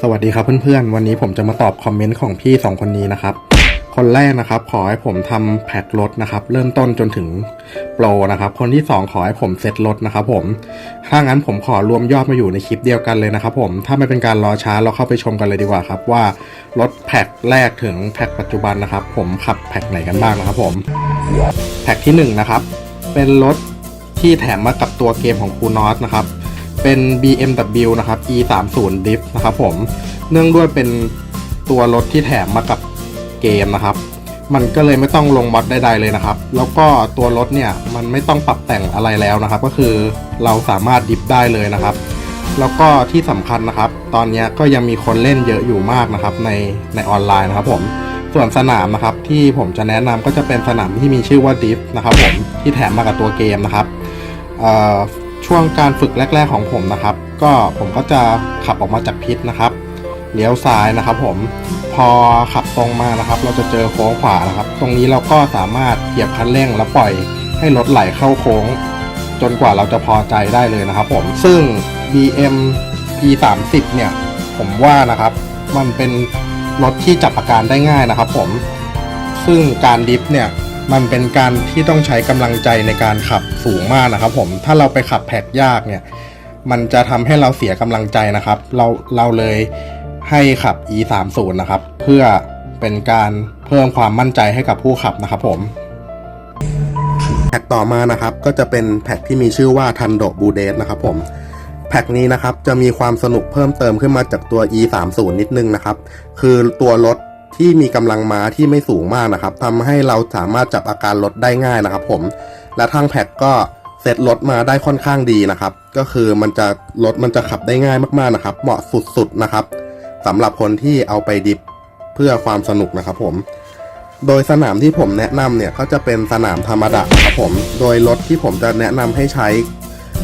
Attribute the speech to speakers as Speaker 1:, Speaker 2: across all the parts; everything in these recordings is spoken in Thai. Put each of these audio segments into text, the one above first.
Speaker 1: สวัสดีครับเพื่อนๆ วันนี้ผมจะมาตอบคอมเมนต์ของพี่สองคนนี้นะครับ คนแรกนะครับ ขอให้ผมทำแพ็ครถนะครับ เริ่มต้นจนถึงโปรนะครับ คนที่สองขอให้ผมเซ็ตรถนะครับผม ถ้างั้นผมขอรวมยอดมาอยู่ในคลิปเดียวกันเลยนะครับผม ถ้าไม่เป็นการรอช้าเราเข้าไปชมกันเลยดีกว่าครับ ว่ารถแพ็คแรกถึงแพ็คปัจจุบันนะครับ ผมขับแพ็คไหนกันบ้างนะครับผม แพ็คที่หนึ่งนะครับ เป็นรถที่แถมมากับตัวเกมของคูนอสนะครับ เป็น BMW นะครับ E 3 0 Drift นะครับผม เนื่องด้วยเป็นตัวรถที่แถมมากับเกมนะครับ มันก็เลยไม่ต้องลงมอดใดๆเลยนะครับ แล้วก็ตัวรถเนี่ยมันไม่ต้องปรับแต่งอะไรแล้วนะครับ ก็คือเราสามารถดิฟได้เลยนะครับ แล้วก็ที่สำคัญนะครับ ตอนนี้ก็ยังมีคนเล่นเยอะอยู่มากนะครับในในออนไลน์นะครับผมส่วนสนามนะครับที่ผมจะแนะนำก็จะเป็นสนามที่มีชื่อว่าดิฟนะครับผมที่แถมมากับตัวเกมนะครับ ช่วงการฝึกแรก ๆของผมนะครับ ก็ผมก็จะขับออกมาจากพิษนะครับเลี้ยวซ้ายนะครับ ผมพอขับตรงมานะครับ เราจะเจอโค้งขวานะครับ ตรงนี้เราก็สามารถเหยียบคันเร่งแล้วปล่อยให้รถไหลเข้าโค้ง จนกว่าเราจะพอใจได้เลยนะครับ ผมซึ่ง BM P30 เนี่ย ผมว่านะครับ มันเป็นรถที่จับอาการได้ง่ายนะครับ ผมซึ่งการดิฟเนี่ย มันเป็นการที่ต้องใช้กำลังใจในการขับสูงมากนะครับ ผมถ้าเราไปขับแพกยากเนี่ย มันจะทำให้เราเสียกำลังใจนะครับ เราเราเลยให้ขับ e 3 0นะครับ เพื่อเป็นการเพิ่มความมั่นใจให้กับผู้ขับนะครับ ผมแพ็กต่อมานะครับก็จะเป็นแพ็กที่มีชื่อว่าทันโดบูเดสนะครับ ผมแพ็กนี้นะครับจะมีความสนุกเพิ่มเติมขึ้นมาจากตัว e 3 0นิดนึงนะครับ คือตัวรถ ที่มีกำลังม้าที่ไม่สูงมากนะครับทำให้เราสามารถจับอาการรถได้ง่ายนะครับผมและทางแพ็กก็เซตรถมาได้ค่อนข้างดีนะครับ ก็คือมันจะรถมันจะขับได้ง่ายมากๆนะครับ เหมาะสุดๆนะครับสำหรับคนที่เอาไปดิฟเพื่อความสนุกนะครับผม โดยสนามที่ผมแนะนำเนี่ยก็จะเป็นสนามธรรมดาครับผม โดยรถที่ผมจะแนะนำให้ใช้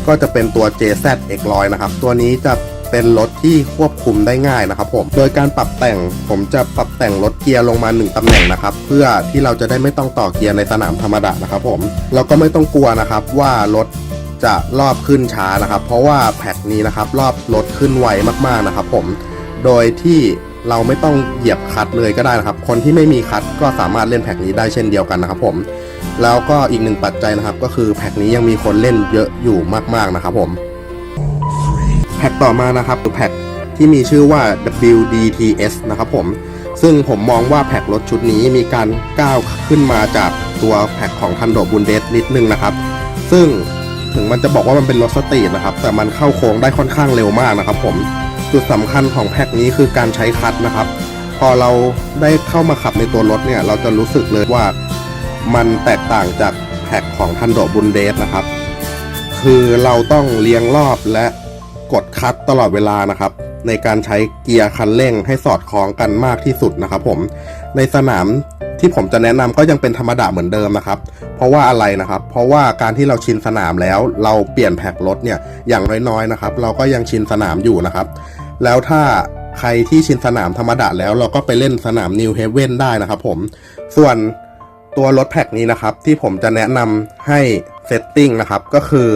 Speaker 1: ก็จะเป็นตัว JZ X100 นะครับ ตัวนี้จะ เป็นรถที่ควบคุมได้ง่ายนะครับผมโดยการปรับแต่งผมจะปรับแต่งรถเกียร์ลงมา 1ตำแหน่งนะครับเพื่อที่เราจะได้ไม่ต้องต่อเกียร์ในสนามธรรมดานะครับผมแล้วก็ไม่ต้องกลัวนะครับว่ารถจะรอบขึ้นช้านะครับ เพราะว่าแพ็คนี้นะครับรอบรถขึ้นไวมากๆนะครับผมโดยที่เราไม่ต้องเหยียบคลัตช์เลยก็ได้นะครับ คนที่ไม่มีคลัตช์ก็สามารถเล่นแพ็คนี้ได้เช่นเดียวกันนะครับผมแล้วก็อีกหนึ่งปัจจัยนะครับ ก็คือแพ็คนี้ยังมีคนเล่นเยอะอยู่มากๆนะครับผม แพ็คต่อมานะครับคือแพ็คที่มีชื่อว่า WDTS นะครับผมซึ่งผมมองว่าแพ็ครถชุดนี้มีการก้าวขึ้นมาจากตัวแพ็คของทันโดบุนเดสนิดนึงนะครับ ซึ่งถึงมันจะบอกว่ามันเป็นรถสตรีทนะครับ แต่มันเข้าโค้งได้ค่อนข้างเร็วมากนะครับ ผมจุดสำคัญของแพ็คนี้คือการใช้คัตนะครับ พอเราได้เข้ามาขับในตัวรถเนี่ย เราจะรู้สึกเลยว่ามันแตกต่างจากแพ็คของทันโดบุนเดสนะครับ คือเราต้องเลี้ยงรอบและ กดคลัตช์ตลอดเวลานะครับ ในการใช้เกียร์คันเร่งให้สอดคล้องกันมากที่สุดนะครับผมในสนามที่ผมจะแนะนำก็ยังเป็นธรรมดาเหมือนเดิมนะครับ เพราะว่าอะไรนะครับ เพราะว่าการที่เราชินสนามแล้วเราเปลี่ยนแพ็ครถเนี่ยอย่างน้อยๆนะครับ เราก็ยังชินสนามอยู่นะครับ แล้วถ้าใครที่ชินสนามธรรมดาแล้วเราก็ไปเล่นสนามนิวเฮเว่นได้นะครับผมส่วนตัวรถแพ็คนี้นะครับที่ผมจะแนะนำให้เซตติ้งนะครับก็คือ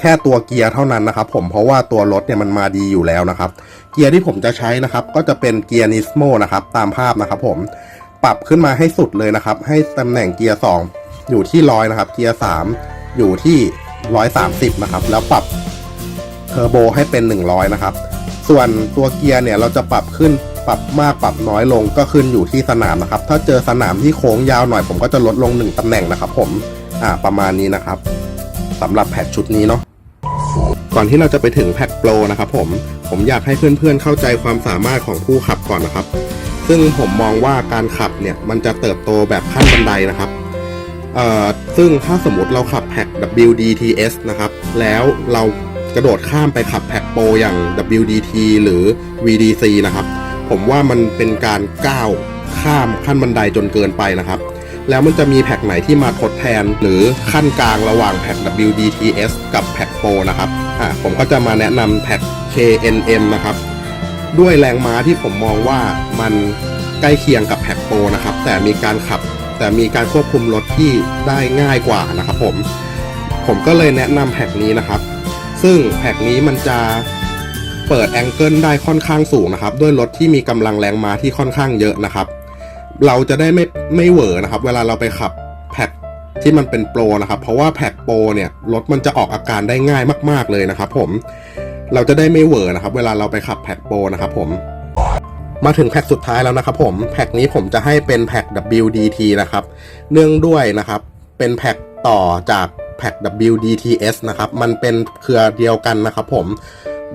Speaker 1: แค่ตัวเกียร์เท่านั้นนะครับผมเพราะว่าตัวรถเนี่ยมันมาดีอยู่แล้วนะครับ เกียร์ที่ผมจะใช้นะครับ ก็จะเป็นเกียร์นิสโมนะครับตามภาพนะครับผมปรับขึ้นมาให้สุดเลยนะครับ ให้ตำแหน่งเกียร์2อยู่ที่ร้อยนะครับ เกียร์3อยู่ที่ 130 นะครับ แล้วปรับเทอร์โบให้เป็น 100 นะครับ ส่วนตัวเกียร์เนี่ยเราจะปรับขึ้นปรับมากปรับน้อยลงก็ขึ้นอยู่ที่สนามนะครับ ถ้าเจอสนามที่โค้งยาวหน่อยผมก็จะลดลง 1ตำแหน่งนะครับ ผมอ่าประมาณนี้นะครับสำหรับแพทชุดนี้เนาะ ก่อนที่เราจะไปถึงแพทโปรนะครับผมผมอยากให้เพื่อนๆเข้าใจความสามารถของผู้ขับก่อนนะครับ ซึ่งผมมองว่าการขับเนี่ยมันจะเติบโตแบบขั้นบันไดนะครับเอ่อซึ่งถ้าสมมติเราขับแพ็ก WDTS นะครับ แล้วเรากระโดดข้ามไปขับแพ็กโปรอย่าง WDT หรือ VDC นะครับ ผมว่ามันเป็นการก้าวข้ามขั้นบันไดจนเกินไปนะครับ แล้วมันจะมีแพ็กไหนที่มาทดแทน หรือขั้นกลางระหว่างแพ็ก WDTS กับแพ็กโปรนะครับอ่าผมก็จะมาแนะนำแพ็ก KNM นะครับ ด้วยแรงม้าที่ผมมองว่ามันใกล้เคียงกับแพ็กโปรนะครับ แต่มีการขับ แต่มีการควบคุมรถที่ได้ง่ายกว่านะครับผม ผมก็เลยแนะนำแพ็กนี้นะครับ ซึ่งแพ็กนี้มันจะเปิดแองเกิลได้ค่อนข้างสูงนะครับ ด้วยรถที่มีกำลังแรงม้าที่ค่อนข้างเยอะนะครับ เราจะได้ไม่ไม่เหวอนะครับ เวลาเราไปขับแพ็คที่มันเป็นโปรนะครับ เพราะว่าแพ็คโปรเนี่ยรถมันจะออกอาการได้ง่ายมาก ๆเลยนะครับ ผมเราจะได้ไม่เหวอนะครับ เวลาเราไปขับแพ็คโปรนะครับ ผม มาถึงแพ็คสุดท้ายแล้วนะครับผมแพ็คนี้ผมจะให้เป็นแพ็ค WDT นะครับ เนื่องด้วยนะครับ เป็นแพ็คต่อจากแพ็ค WDTS นะครับ มันเป็นเครือเดียวกันนะครับ ผม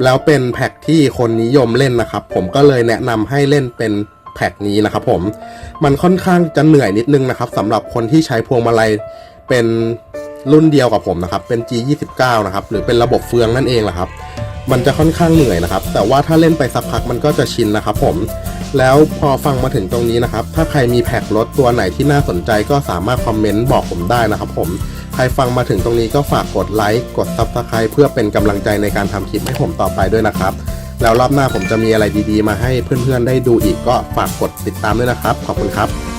Speaker 1: แล้วเป็นแพ็คที่คนนิยมเล่นนะครับ ผมก็เลยแนะนำให้เล่นเป็น แพ็คนี้นะครับผมมันค่อนข้างจะเหนื่อยนิดนึงนะครับสำหรับคนที่ใช้พวงมาลัยเป็นรุ่นเดียวกับผมนะครับ เป็น G29 นะครับ หรือเป็นระบบเฟืองนั่นเองแหละครับ มันจะค่อนข้างเหนื่อยนะครับ แต่ว่าถ้าเล่นไปสักพักมันก็จะชินนะครับผม แล้วพอฟังมาถึงตรงนี้นะครับ ถ้าใครมีแพ็ครถตัวไหนที่น่าสนใจก็สามารถคอมเมนต์บอกผมได้นะครับผม ใครฟังมาถึงตรงนี้ก็ฝากกดไลค์ กด Subscribe เพื่อเป็นกำลังใจในการทำคลิปให้ผมต่อไปด้วยนะครับ แล้วรอบหน้าผมจะมีอะไรดีๆ มาให้เพื่อนๆได้ดูอีกก็ฝากกดติดตามด้วยนะครับ ขอบคุณครับ